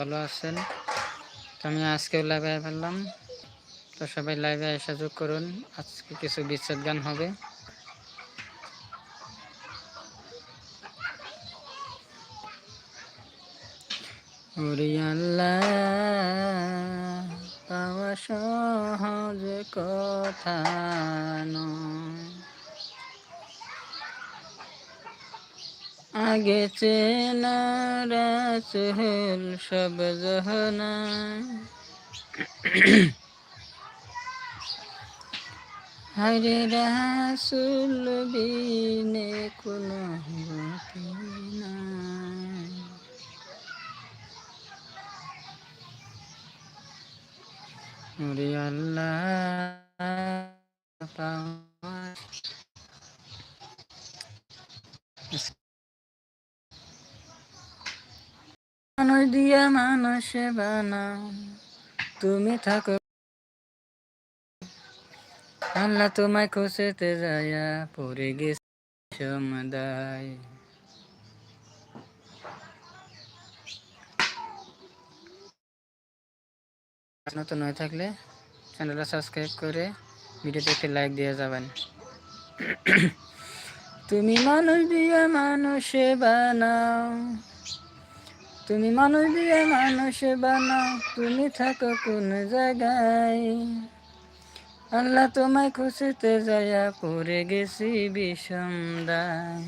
ভালো আছেন? তো আমি আজকেও লাইভে ফেললাম তো সবাই লাইভে এসে যোগ করুন, আজকে কিছু বিচ্ছেদ গান হবে। পাওয়া সহজ কথা নয়। আগে চেনা সব জহনায় হরে রাসুল বিনে কোনো নাই। ওরে আল্লাহ মানুষ দিয়া মানুষ বানাও। তুমি থাকো। আল্লাহ তোমায় খুশিতে যায়া পড়ে গেছে সমুদায়। নতুন হয়ে থাকলে চ্যানেলটা সাবস্ক্রাইব করে ভিডিওতে একটি লাইক দিয়ে যাবেন। তুমি মানুষ দিয়ে মানুষে বানাও। তুমি মানুষ দিয়ে মানুষ বানাও তুমি থাকো কোন জায়গায়। আল্লাহ তোমায় খুশিতে যায়া পড়ে গেছি বিষম দায়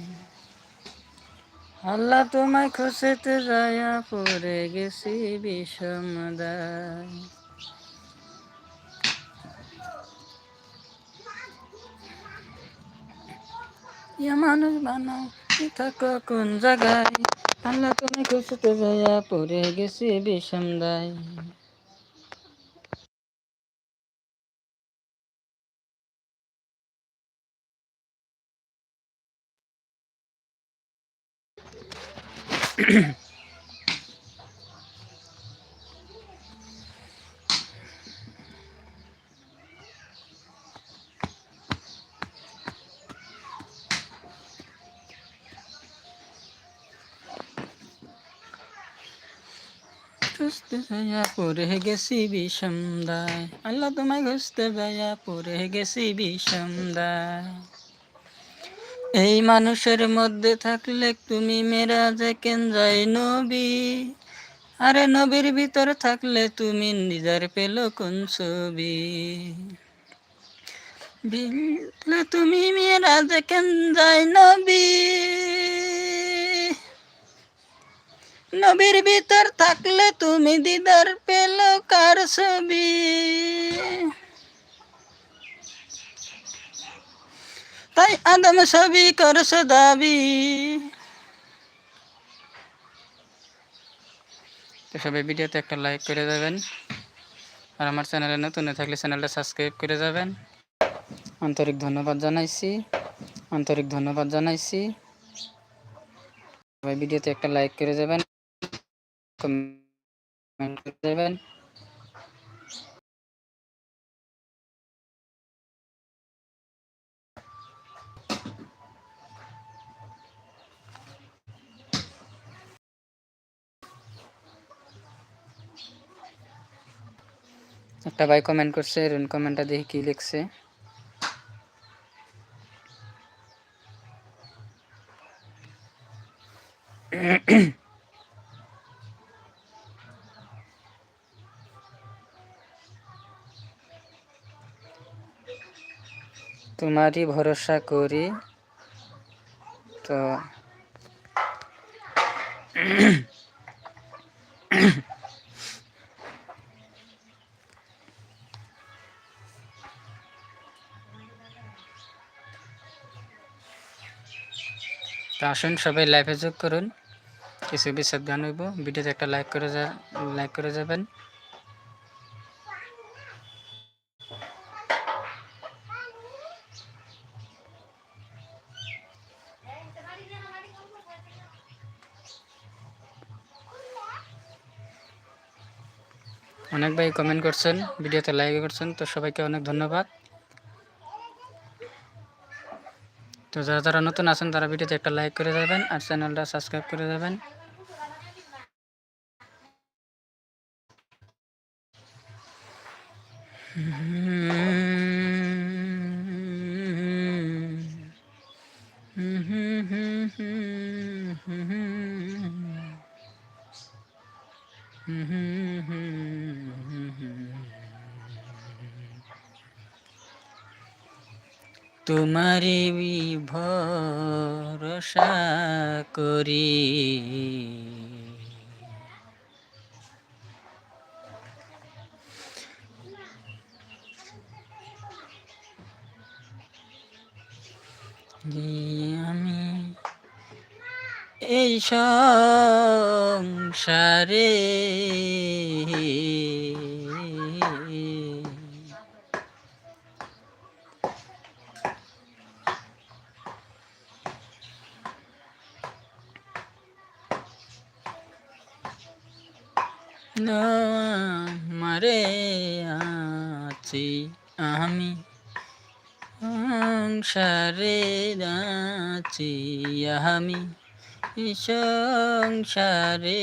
আল্লাহ তোমায় খুশিতে যায়া পড়ে গেছি বিষম দায় ইয়া মানুষ বানাও থাকো কোন জায়গায়। আল্লাহ তুমি খুশিতে ভাইয়া পড়ে গেছি বিষম দায়। খুঁজতে ভাইয়া পড়ে গেছি বিষম দায়। আল্লাহ তোমায় খুঁজতে যাইয়া পড়ে গেছি বিষম দায়। এই মানুষের মধ্যে থাকলে তুমি মেরা যে কেন যাই নবী? আরে নবীর ভিতর থাকলে তুমি নিজের পেল কোন ছবি? বিলে তুমি মেরা যে কেন যাই নবী? নবীর ভিতর থাকলে তুমি দিদার পেল কার ছবি? তাই আদম ছবি করছ দাবি। তো সবাই ভিডিওতে একটা লাইক করে যাবেন আর আমার চ্যানেলে নতুন থাকলে চ্যানেলটা সাবস্ক্রাইব করে যাবেন। আন্তরিক ধন্যবাদ জানাইছি। আন্তরিক ধন্যবাদ জানাইছি। সবাই ভিডিওতে একটা লাইক করে যাবেন। কমেন্ট করে যাবেন একটা ভাই কমেন্ট করছে রুন কমেন্টটা দেখি কি লিখছে তোমারই ভরসা করি। তো তো আসুন সবাই লাইভে যোগ করুন। কিছু বিশদ গান হইব। ভিডিওতে একটা লাইক করে যা লাইক করে যাবেন। সবাই কমেন্ট করছেন, ভিডিওতে লাইক করছেন, তো সবাইকে অনেক ধন্যবাদ। তো যারা যারা নতুন আছেন, তারা ভিডিওতে একটা লাইক করে দেবেন আর চ্যানেলটা সাবস্ক্রাইব করে যাবেন। তোমারি ভরসা করি। আমি এই সংসারে মারে আছি আমি। সংসারে আছি আমি। সংসারে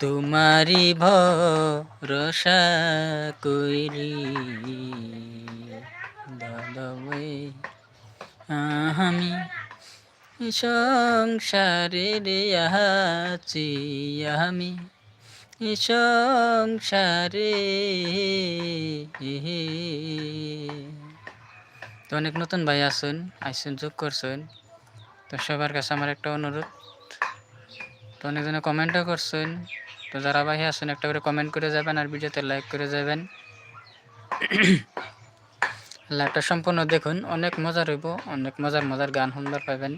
তোমারি ভরসা করি। দাদাবে আমি। সংসারে রে আছি আমি। সংসারে তো অনেক নতুন ভাই আসুন আইসুন যোগ করছেন। তো সবার কাছে আমার একটা অনুরোধ। তো অনেকজনে কমেন্টও করছেন। তো যারা ভাই আসুন একটা করে কমেন্ট করে যাবেন আর ভিডিওতে লাইক করে যাবেন। লাইভটা সম্পূর্ণ দেখুন, অনেক মজার হইব, অনেক মজার মজার গান শুনবার পাবেন।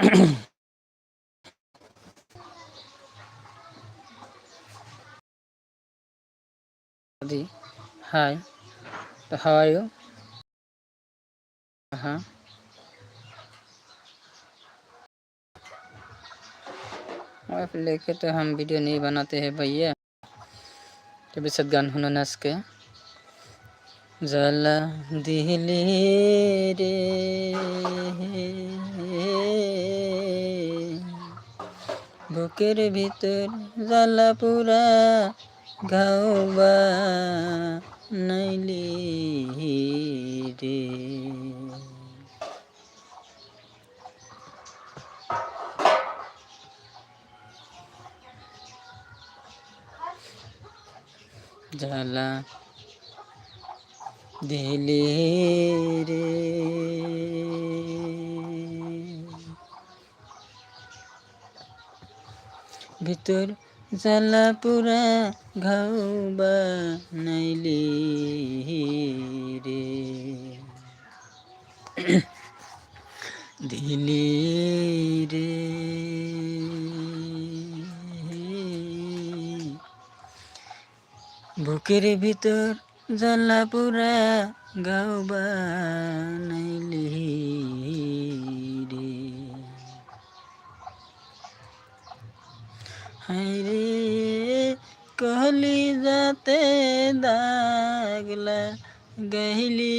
hi. So, how are you? Uh-huh. Wife लेके तो हम वीडियो नहीं बनाते हैं भैया? कभी सदगान होना नस के। जला दिल रे। বুকের ভিতর জ্বালা পুরা গাওবা নাইলি রে। জ্বালা দিলে রে। ভিতর জ্বালা পুরা ঘাও নাইলে রে। দিলি রে। বুকের ভিতর জ্বালা পুরা গাও বানাইলি রে। হাইরে কহলি যাতে দাগলা গহিলি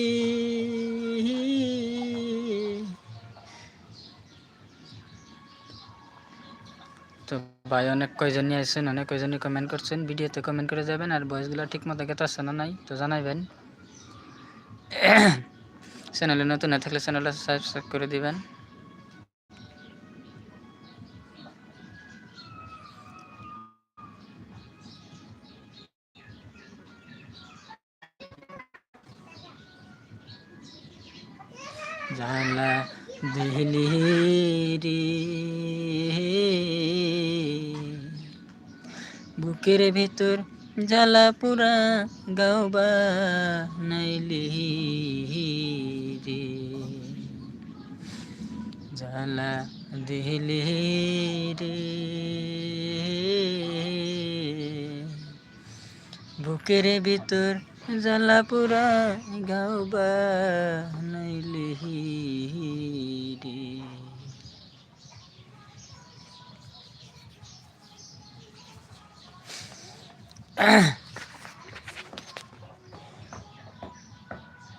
তো ভাই অনেক কয়জন নিয়ে আসছেন অনেক কয়জনই কমেন্ট করছেন, ভিডিওতে কমেন্ট করে যাবেন, আর বয়সগুলো ঠিক মতো গেতে আসছে না নাই, তো জানাইবেন। চ্যানেলে নতুন না থাকলে চ্যানেলটা সাবস্ক্রাইব করে দিবেন। জ্বালা পুরা গাওবা নাইলি রে। জ্বালা দিলি রে। বুকের ভিতর জ্বালা পুরা গাওবা নাইলি রে।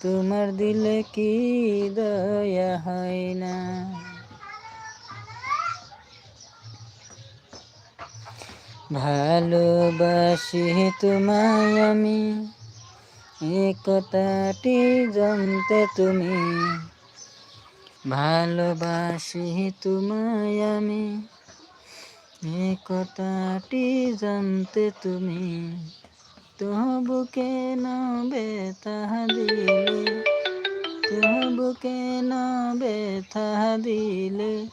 তোমার দিলে কি দয়া হয় না? ভালোবাসি তোমায় আমি, এ কথাটি জানতে তুমি। ভালোবাসি তোমায় আমি, এ কথাটি জানতে তুমি। তবু কেন বেতা দিলে? তবু কেন বেথা দিলে?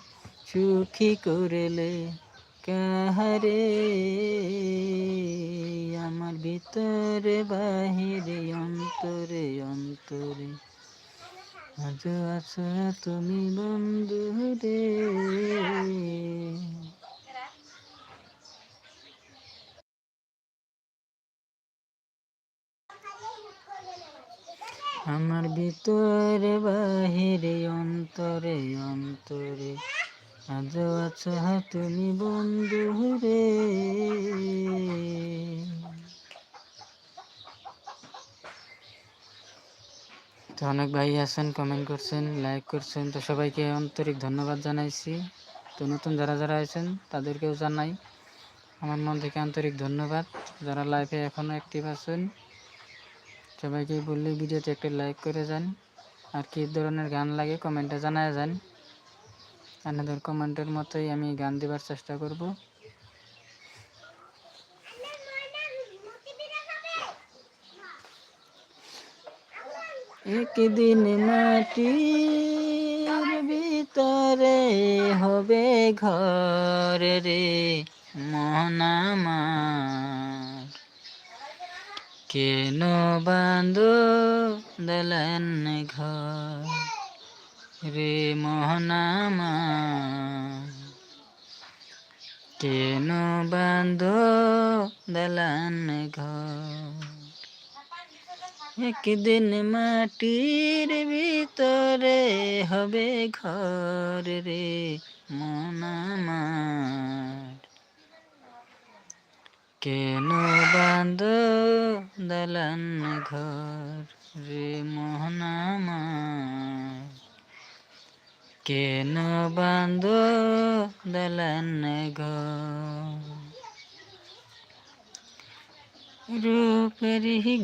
সুখী করলে কাহারে? আমার ভিতরে বাহিরে, অন্তরে অন্তরে। আজ আছো তুমি বন্ধু রে আমার ভিতরে বাহিরে, অন্তরে অন্তরে। আজ আছো তুমি বন্ধু রে। তো অনেক ভাই আছেন কমেন্ট করছেন লাইক করছেন। তো সবাইকে আন্তরিক ধন্যবাদ জানাইছি। তো নতুন যারা যারা আছেন, তাদেরকেও জানাই। আমার মন থেকে আন্তরিক ধন্যবাদ। যারা লাইভে এখনও অ্যাক্টিভ আছেন সবাইকে বললে ভিডিওতে একটা লাইক করে যান। আর কী ধরনের গান লাগে কমেন্টে জানায় যান। আপনাদের কমেন্টের মতোই আমি গান দেবার চেষ্টা করব। একদিন মাটির ভিতরে হবে ঘর রে। মনামার কেন বান্ধ দলন ঘর? রে মোহনামার কেন বান্ধ দলন ঘর? একদিন মাটির ভিতরে হবে ঘর রে মনামার কেন বান্ধ দলন ঘর রে মোহনামার কেন বান্ধ দলন ঘর?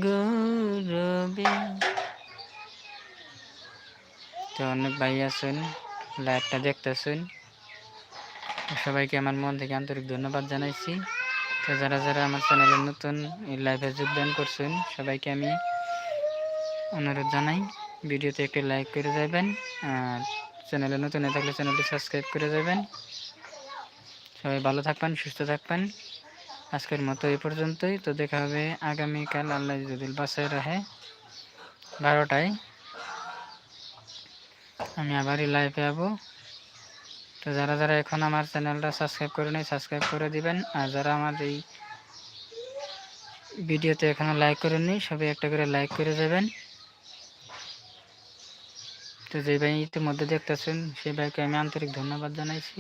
গৌরবে। তো অনেক ভাই আছেন লাইভটা দেখতেছেন। সবাইকে আমার মন থেকে আন্তরিক ধন্যবাদ জানাইছি। তো যারা যারা আমার চ্যানেলে নতুন এই লাইভে যোগদান করছেন, সবাইকে আমি অনুরোধ জানাই, ভিডিওতে একটি লাইক করে যাবেন, আর চ্যানেলে নতুন থাকলে চ্যানেলটি সাবস্ক্রাইব করে যাবেন। সবাই ভালো থাকবেন, সুস্থ থাকবেন। আজকের মতো এই পর্যন্তই। তো দেখা হবে আগামীকাল, আল্লাহ যদি বাসায় রাখে, বারোটায়। আমি আবারই লাইভে যাব তো যারা যারা এখন আমার চ্যানেলটা সাবস্ক্রাইব করে নেই, সাবস্ক্রাইব করে দিবেন। আর যারা আমার এই ভিডিওতে এখনও লাইক করেননি, সবাই একটা করে লাইক করে যাবেন। তো যে ভাই ইতিমধ্যে দেখতেছেন সেই ভাইকে আমি আন্তরিক ধন্যবাদ জানাইছি।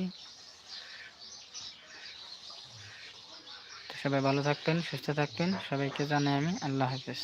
সবাই ভালো থাকবেন, সুস্থ থাকবেন। সবাইকে জানাই আমি আল্লাহ হাফেজ।